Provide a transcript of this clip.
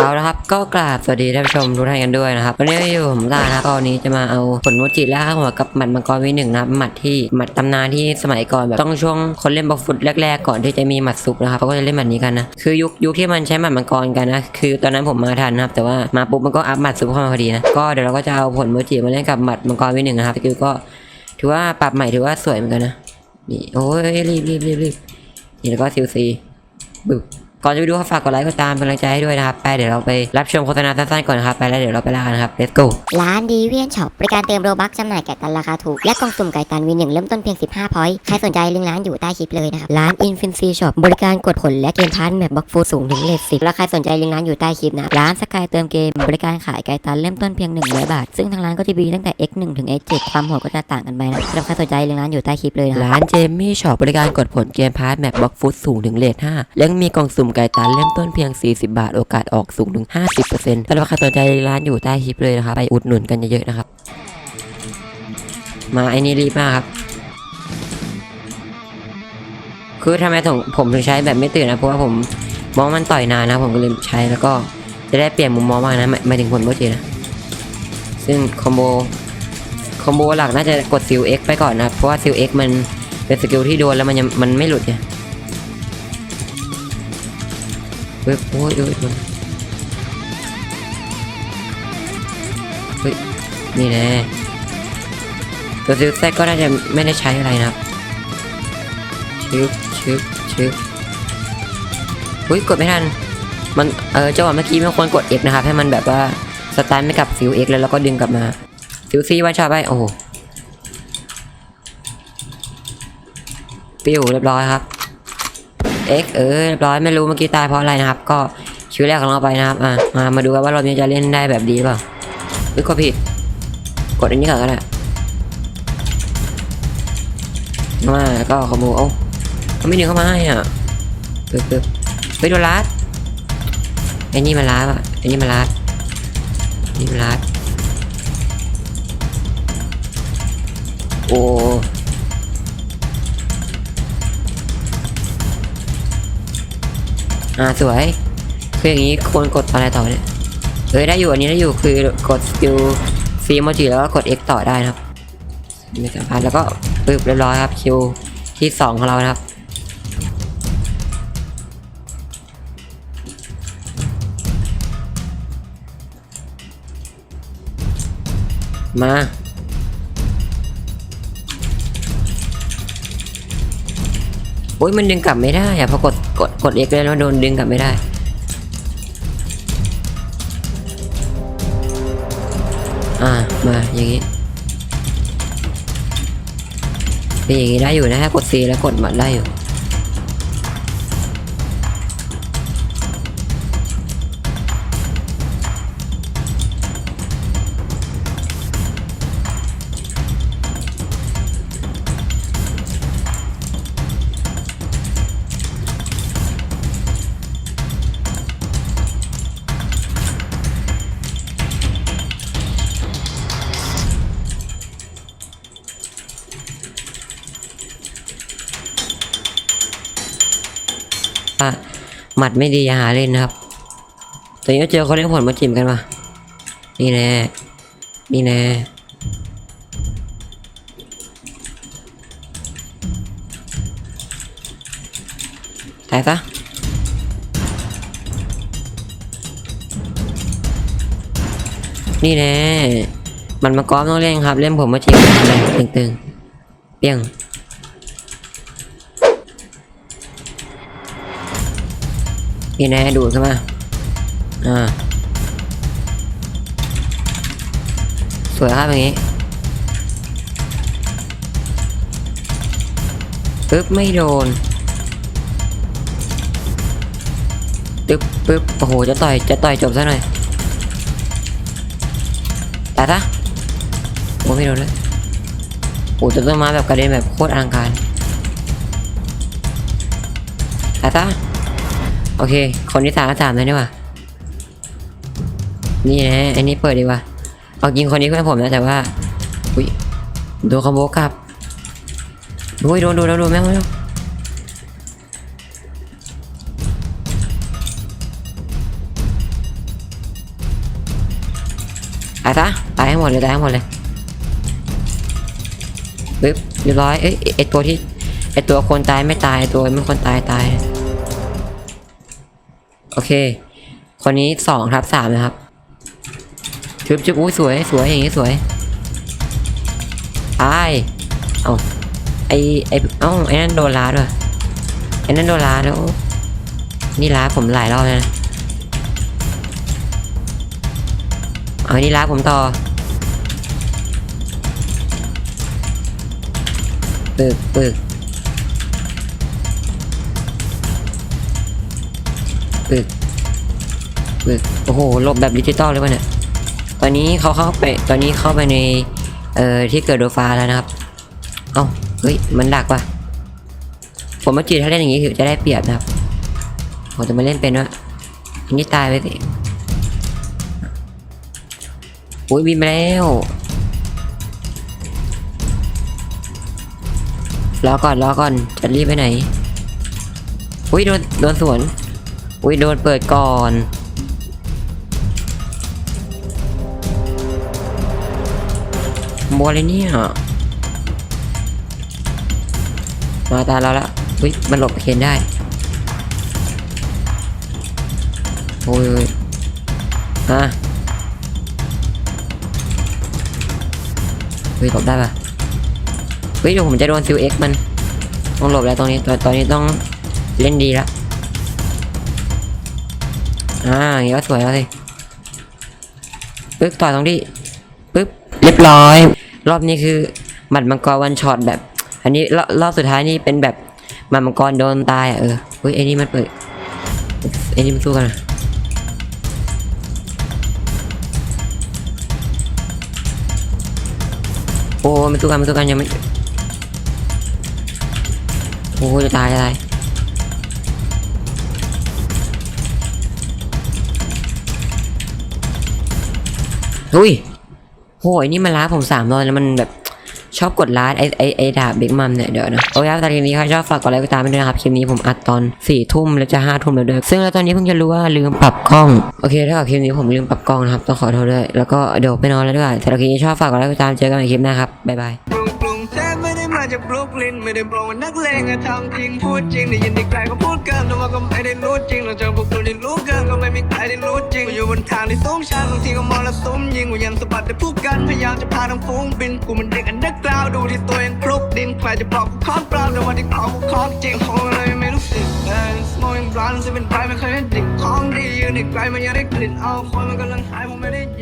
เอาละครับก็กราบสวัสดีท่านผู้ชมทุกท่านกันด้วยนะครับวันนี้อยู่ผมลานะครับก็วันนี้จะมาเอาผลโมจิและข้าวหัวกับหมัดมังกรวีหนึ่งนะครับหมัดที่หมัดตำนานที่สมัยก่อนแบบต้องช่วงคนเล่นบอกฟุตแรกๆก่อนที่จะมีหมัดซุปนะครับเขาก็จะเล่นหมัดนี้กันนะคือยุคยุคที่มันใช้หมัดมังกรกันนะคือตอนนั้นผมมาทันนะครับแต่ว่ามาปุ๊บมันก็อัพหมัดซุปเข้ามาพอดีนะก็เดี๋ยวเราก็จะเอาผลโมจิมาเล่นกับหมัดมังกรวีหนึ่งนะครับสกิลก็ถือว่าปรับใหม่ถือว่าสวยเหมือนกันนะนี่โอ้ยรีบรีบรีบรีบนี่แล้วก็ซิลซีบึก ก่อนจะไปดูก็ฝากกดไลค์กดตามเป็นกำลังใจให้ด้วยนะครับ ไปเดี๋ยวเราไปรับชมโฆษณาสั้นๆก่อนนะครับ ไปแล้วเดี๋ยวเราไปล่ากันนะครับ let's go ร้านดีเวียนช็อปบริการเติมโรบัคจำหน่ายไก่ตันราคาถูก และกล่องสุ่มไก่ตันวินหนึ่งเริ่มต้นเพียง 15พอยต์ใครสนใจลิงก์ร้านอยู่ใต้คลิปเลยนะครับ ร้านอินฟินซีช็อปบริการกดผลและเกมพาร์ทแมปบล็อกฟูดสูงถึงเลทสิบและใครสนใจลิงก์ร้านอยู่ใต้คลิปนะ ร้านสกายเติมเกมบริการขายไก่ตันเริ่มต้นเพียง100บาท ซึ่งทางร้านก็จะมีตั้งแต่ X1 ถึง X7 ความโหดก็จะต่างกันไปนะสำหรับใครสนใจลิงก์ร้านอยู่ใต้คลิปเลยนะร้านเจมี่ช็อปบริการกดผลเกมพาร์ทแมปบล็อกฟุตสูงถึงเลท5และยังมีกล่องสุ่มไก่ตันเริ่มต้นเพียง 40 บาท โอกาสออกสูงถึง 50%ถ้าใครสนใจร้านอยู่ใต้คลิปเลยนะครับ ไปอุดหนุนกันเยอะๆนะครับ มาไอ้นี่รีบมากครับ คือทำไมถผมถึงใช้แบบไม่ตื่นนะ เพราะว่าผมมองมันต่อยนานนะ ผมก็เลยใช้แล้วก็จะได้เปลี่ยนมุมมองมากนะหมายถึงผลโมจินะ ซึ่งคอมโบคอมโบหลักน่าจะกดซิล X ไปก่อนนะ เพราะว่าซิล X มันเป็นสกิลที่โดนแล้วมันยังมันไม่หลุดไง ฮ้ยโอ้ยโอ้ยโดนเฮ้ยนี่แน่ตัวซิลแซกก็น่าจะไม่ได้ใช้อะไรนะครับชึบชึบชึบเฮ้ยกดไม่ทันมันเออจังหวะเมื่อกี้ไม่ควรกด X นะครับให้มันแบบว่าสตาร์ทไม่กับซิล X แล้วเราก็ดึงกลับมาซิลซี่วันชาไปโอ้โหปิ้วเรียบร้อยครับ X เออเรียบร้อยไม่รู้เมื่อกี้ตายเพราะอะไรนะครับ ก็ชีวิตแรกของเราไปนะครับอะมามาดูกันว่าเรอบนี้จะเล่นได้แบบดีเปล่าหรือกดผิด กดอันนี้ก่อนก็ได้มาแล้วก็ขโมยเอาเขาไม่ดึงเข้ามาให้อะปึ๊บปึ๊บไปโดนลัดไอ้นี่มันลัดอะไอ้นี่มันลัดนี่มันลัดโอ้ อ่าสวย คืออย่างนี้ควรกดอะไรต่อเนี่ยเอ้ยได้อยู่อันนี้ได้อยู่คือกดสกิลซีโมจิแล้วก็กด X ต่อได้นะครับมีสัมพันธ์แล้วก็ปึ๊บเรียบร้อยครับคิวที่สองของเรานะครับมา โอ้ยมันดึงกลับไม่ได้อะพอกดกดกด X เลยแล้วโดนดึงกลับไม่ได้อ่ามาอย่างงี้เป็นอย่างงี้ได้อยู่นะฮะกดซีแล้วกดมันได้อยู่ หมัดไม่ดีอย่าหาเล่นนะครับต่นี้ก็เจอเขาเล่นผลมาจิ้มกันมานี่แน่นี่แน่ตายซะนี่แน่มันมากอล์ฟต้องเล่นครับ เล่นผมมาจิ้มกันเลยตึงๆเปี้ยง นี่แน่ดูดเข้ามาอ่าสวยครับอย่างงี้ปึ๊บไม่โดนปึ๊บปึ๊บโอ้โหจะต่อยจะต่อยจบซะหน่อยตายซะโอ้ไม่โดนเลยโอ้จะต้นไม้แบบกระเด็นแบบโคตรอลังการตายซะ โอเค คนที่สามก็สามเลยนี่ว่านี่นะ อันนี้เปิดดีกว่า เอายิงคนนี้เพื่อนผมนะแต่ว่า อุ้ยโดนคอมโบกลับโอ้ยโดนโดนโดนโดนแม่งไม่โดนตายซะตายให้หมดเลยตายให้หมดเลยปึ๊บเรียบร้อยเอ้ยไอ้ไอตัวที่ไอตัวคนตายไม่ตายตัวไม่คนตายตาย โอเค คนนี้สองทับสามนะครับชุบชุบอุ้ยสวยสวยอย่างงี้สวยตายเอาไอไอเอ้าไอนั่นโดนล้าด้วยไอนั่นโดนล้าแล้วนี่ล้าผมหลายรอบแล้วนะเอานี่ล้าผมต่อปึกปึก ปปึกโอ้โหหลบแบบดิจิตอลเลยวะเนี่ย ตอนนี้เขาเข้าไป ตอนนี้เข้าไปใน เอ่อ ที่เกิดโดฟ้าแล้วนะครับ เอ้า เฮ้ย มันดักว่ะ ผมมาจีถ้าเล่นอย่างนี้คือจะได้เปรียบนะครับ ผมจะมาเล่นเป็นวะอันนี้ตายไปสิอุ้ยบินไปแล้ว รอก่อน รอก่อน จะรีบไปไหน อุ้ยโดน โดนสวน อุ้ยโดนเปิดก่อน บัวเลยเนี่ย มาตาเราแล้วอุ้ยมันหลบเคนได้โอ้ยโอ้ยอะเฮ้ยหลบได้ปะเฮ้ยเดี๋ยวผมจะโดนซิลเอ็กมัน ต้องหลบแล้วตรงนี้ตอนตอนนี้ต้องเล่นดีแล้ว อ่าอย่างงี้ก็สวยแล้วสิปึ๊บต่อยตรงที่ปึ๊บเรียบร้อย รอบนี้คือหมัดมังกรวันช็อตแบบ อันนี้รอบรอบสุดท้ายนี่เป็นแบบหมัดมังกรโดนตายอะเออเฮ้ยไอ้นี่มันเปิดไอ้นี่มันสู้กันอะโอ้มันสู้กันมันสู้กันยังไม่โอ้จะตายจะตาย อุ้ยโหยนี่มันล้าผมสามรอยแล้วมันแบบชอบกดล้าไอไอไอดาบเบกมัมเนี่ยเดี๋ยวนะโอเคครับตอนนี้ใครชอบฝากกดไลค์กดตามไปด้วยนะครับคลิปนี้ผมอัดตอนสี่ทุ่มแล้วจะห้าทุ่มแล้วด้วยซึ่งแล้วตอนนี้เพิ่งจะรู้ว่าลืมปรับกล้องโอเคถ้าเกิดคลิปนี้ผมลืมปรับกล้องนะครับต้องขอโทษด้วยแล้วก็เดี๋ยวไปนอนแล้วด้วยแต่ถ้าคลิปนี้ชอบฝากกดไลค์กดตามเจอกันในคลิปหน้าครับบ๊ายบาย มาจากบรุกลินไม่ได้บอกว่านักเลงอะทำจริงพูดจริงได้ยินที่ใครก็พูดเกินแต่ว่าก็ไม่ได้รู้จริงเราเจอพวกตัวที่รู้เกินก็ไม่มีใครได้รู้จริงกูอยู่บนทางที่สูงชันบางทีก็มองแล้วซุ้มยิงกูยังสะบัดได้พูดกันพยายามจะพาทั้งฝูงบินกูมันเด็กอันดอร์กราวดูที่ตัวเองคลุกดินใครจะบอกกูของเปล่าแต่ว่าที่เขากูของจริงโหเลยไม่รู้สึกเออ smoking blunt จะเป็นไปไม่เคยเห็นดิ่งของดียืนอีกไกลมันยังได้กลิ่นเอาคนมันกำลังหายไม่ได้